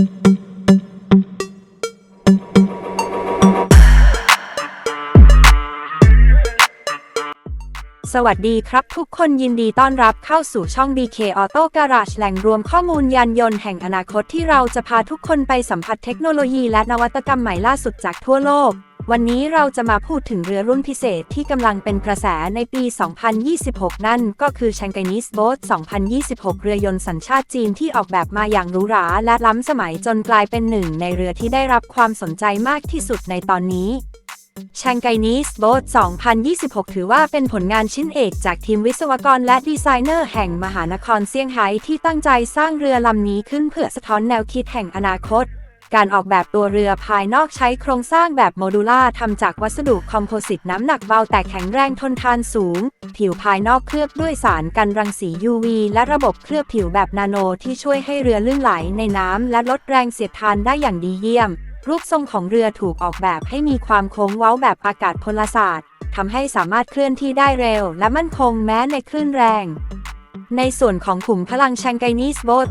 สวัสดีครับทุกคนยินดีต้อนรับเข้าสู่ช่อง BK Auto Garage แหล่งรวมข้อมูลยานยนต์แห่งอนาคตที่เราจะพาทุกคนไปสัมผัสเทคโนโลยีและนวัตกรรมใหม่ล่าสุดจากทั่วโลก วันนี้เราจะมาพูดถึงเรือรุ่นพิเศษที่กำลังเป็นกระแสในปี 2026 นั่นก็คือ Shanghaiese Boat 2026 เรือยนต์สัญชาติจีนที่ออกแบบมาอย่างหรูหราและล้ำสมัยจนกลายเป็นหนึ่งในเรือที่ได้รับความสนใจมากที่สุดในตอนนี้ c h a n g h a i n e s e Boat 2026 ถือว่าเป็นผลงานชิ้นเอกจากทีมวิศวกรและดีไซเนอร์แห่งมหานครเซี่ยงไฮ้ที่ตั้งใจสร้างเรือลำนี้ขึ้นเพื่อสะท้อนแนวคิดแห่งอนาคต การออกแบบตัวเรือภายนอกใช้โครงสร้างแบบโมดูล่าทำจากวัสดุคอมโพสิตน้ำหนักเบาแต่แข็งแรงทนทานสูง ผิวภายนอกเคลือบด้วยสารกันรังสี UV และระบบเคลือบผิวแบบนาโนที่ช่วยให้เรือลื่นไหลในน้ำและลดแรงเสียดทานได้อย่างดีเยี่ยม รูปทรงของเรือถูกออกแบบให้มีความโค้งเว้าแบบอากาศพลศาสตร์ทำให้สามารถเคลื่อนที่ได้เร็ว และมั่นคงแม้ในคลื่นแรง ในส่วนของขุมพลัง Shanghaiese Boat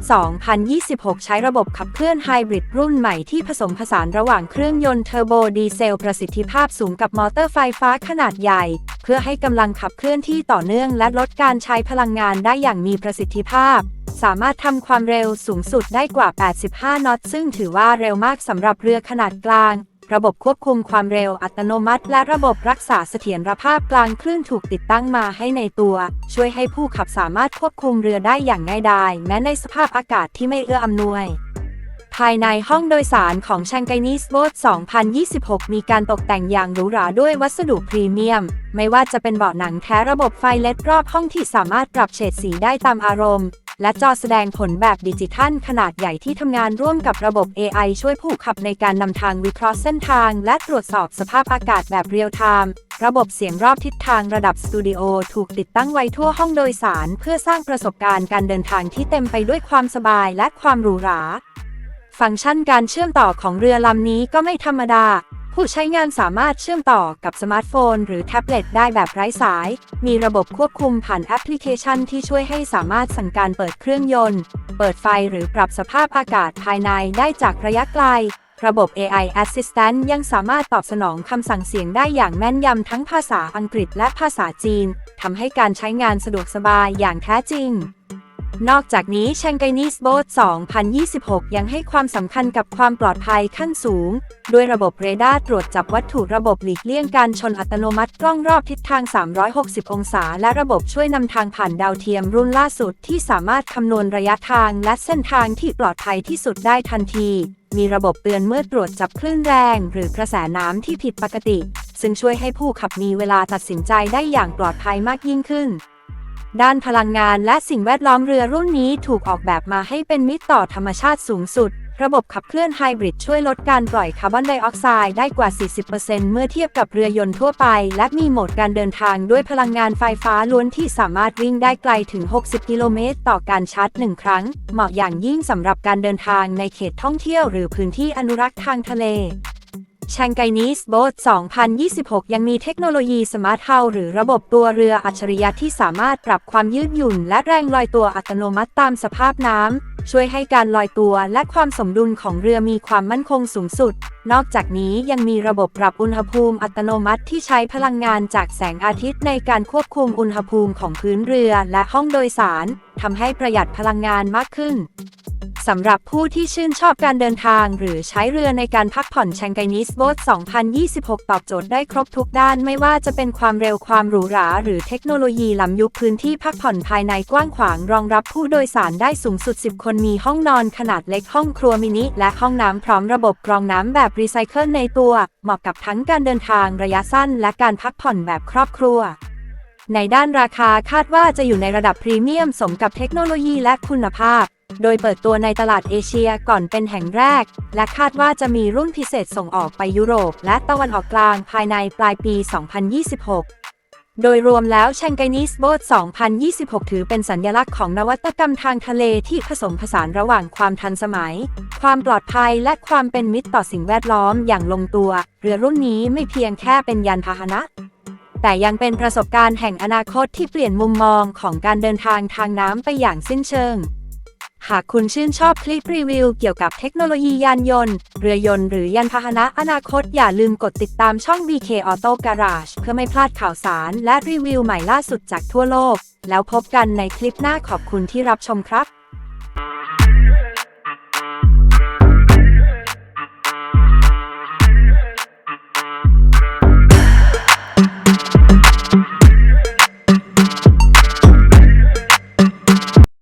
2026 ใช้ระบบขับเคลื่อนไฮบริดรุ่นใหม่ที่ผสมผสานระหว่างเครื่องยนต์เทอร์โบดีเซลประสิทธิภาพสูงกับมอเตอร์ไฟฟ้าขนาดใหญ่ เพื่อให้กำลังขับเคลื่อนที่ต่อเนื่องและลดการใช้พลังงานได้อย่างมีประสิทธิภาพ สามารถทำความเร็วสูงสุดได้กว่า 85 นอตซึ่งถือว่าเร็วมากสำหรับเรือขนาดกลาง ระบบควบคุมความเร็วอัตโนมัติ และระบบรักษาเสถียรภาพกลางคลื่นถูกติดตั้งมาให้ในตัว ช่วยให้ผู้ขับสามารถควบคุมเรือได้อย่างง่ายดาย แม้ในสภาพอากาศที่ไม่เอื้ออำนวย ภายในห้องโดยสารของ Shanghaiese Boat 2026 มีการตกแต่งอย่างหรูหราด้วยวัสดุพรีเมียม ไม่ว่าจะเป็นเบาะหนังแท้ระบบไฟเลดรอบห้องที่สามารถปรับเฉดสีได้ตามอารมณ์ และจอแสดงผลแบบดิจิทัลขนาดใหญ่ที่ทำงานร่วมกับระบบ AI ช่วยผู้ขับในการนำทางวิเคราะห์เส้นทาง และตรวจสอบสภาพอากาศแบบเรียลไทม์ระบบเสียงรอบทิศทางระดับสตูดิโอถูกติดตั้งไว้ทั่วห้องโดยสาร เพื่อสร้างประสบการณ์การเดินทางที่เต็มไปด้วยความสบายและความหรูหรา ฟังก์ชันการเชื่อมต่อของเรือลำนี้ก็ไม่ธรรมดา ผู้ใช้งานสามารถเชื่อมต่อกับสมาร์ทโฟน หรือแท็บเล็ตได้แบบไร้สาย มีระบบควบคุมผ่านแอปพลิเคชันที่ช่วยให้สามารถสั่งการเปิดเครื่องยนต์ เปิดไฟหรือปรับสภาพอากาศภายในได้จากระยะไกล ระบบ AI Assistant ยังสามารถตอบสนองคำสั่งเสียงได้อย่างแม่นยำทั้งภาษาอังกฤษและภาษาจีน ทำให้การใช้งานสะดวกสบายอย่างแท้จริง นอกจากนี้ Shanghaiese Boat 2026 ยังให้ความสำคัญกับความปลอดภัยขั้นสูง ด้วยระบบเรดาร์ตรวจจับวัตถุระบบหลีกเลี่ยงการชนอัตโนมัติกล้องรอบทิศทาง 360 องศา และระบบช่วยนำทางผ่านดาวเทียมรุ่นล่าสุดที่สามารถคำนวณระยะทางและเส้นทางที่ปลอดภัยที่สุดได้ทันที มีระบบเตือนเมื่อตรวจจับคลื่นแรง หรือกระแสน้ำที่ผิดปกติ ซึ่งช่วยให้ผู้ขับมีเวลาตัดสินใจได้อย่างปลอดภัยมากยิ่งขึ้น ด้านพลังงานและสิ่งแวดล้อมเรือรุ่นนี้ถูกออกแบบมาให้เป็นมิตรต่อธรรมชาติสูงสุด ระบบขับเคลื่อนไฮบริดช่วยลดการปล่อยคาร์บอนไดออกไซด์ได้กว่า 40%เมื่อเทียบกับเรือยนต์ทั่วไป และมีโหมดการเดินทางด้วยพลังงานไฟฟ้าล้วนที่สามารถวิ่งได้ไกลถึง 60 กิโลเมตร ต่อการชาร์จหนึ่งครั้ง เหมาะอย่างยิ่งสำหรับการเดินทางในเขตท่องเที่ยวหรือพื้นที่อนุรักษ์ทางทะเล Shanghaiese Boat 2026 ยังมีเทคโนโลยีสมาร์ทเฮาหรือระบบตัวเรืออัจฉริยะที่สามารถปรับความยืดหยุ่น และแรงลอยตัวอัตโนมัติตามสภาพน้ำ ช่วยให้การลอยตัวและความสมดุลของเรือมีความมั่นคงสูงสุด นอกจากนี้ยังมีระบบปรับอุณหภูมิอัตโนมัติที่ใช้พลังงานจากแสงอาทิตย์ในการควบคุมอุณหภูมิของพื้นเรือและห้องโดยสารทำให้ประหยัดพลังงานมากขึ้น สำหรับผู้ที่ชื่นชอบการเดินทาง หรือใช้เรือในการพักผ่อน Shanghaiese Boat 2026 ตอบโจทย์ได้ครบทุกด้านไม่ว่าจะเป็นความเร็วความหรูหรา หรือเทคโนโลยีล้ำยุคพื้นที่พักผ่อนภายในกว้างขวาง รองรับผู้โดยสารได้สูงสุด 10 คนมีห้องนอนขนาดเล็กห้องครัวมินิ และห้องน้ำพร้อมระบบกรองน้ำแบบรีไซเคิลในตัว เหมาะกับทั้งการเดินทางระยะสั้น และการพักผ่อนแบบครอบครัวในด้านราคาคาดว่าจะอยู่ในระดับพรีเมียมสมกับเทคโนโลยีและคุณภาพ โดยเปิดตัวในตลาดเอเชียก่อนเป็นแห่งแรก และคาดว่าจะมีรุ่นพิเศษส่งออกไปยุโรป และตะวันออกกลางภายในปลายปี 2026โดยรวมแล้ว Shanghaiese Boat 2026 ถือเป็นสัญลักษณ์ของนวัตกรรมทางทะเลที่ผสมผสานระหว่างความทันสมัย ความปลอดภัยและความเป็นมิตรต่อสิ่งแวดล้อมอย่างลงตัว เรือรุ่นนี้ไม่เพียงแค่เป็นยานพาหนะ แต่ยังเป็นประสบการณ์แห่งอนาคตที่เปลี่ยนมุมมองของการเดินทางทางน้ำไปอย่างสิ้นเชิง หากคุณชื่นชอบคลิปรีวิวเกี่ยวกับเทคโนโลยียานยนต์ เรือยนต์หรือยานพาหนะอนาคต อย่าลืมกดติดตามช่อง BK Auto Garage เพื่อไม่พลาดข่าวสารและรีวิวใหม่ล่าสุดจากทั่วโลก แล้วพบกันในคลิปหน้าขอบคุณที่รับชมครับ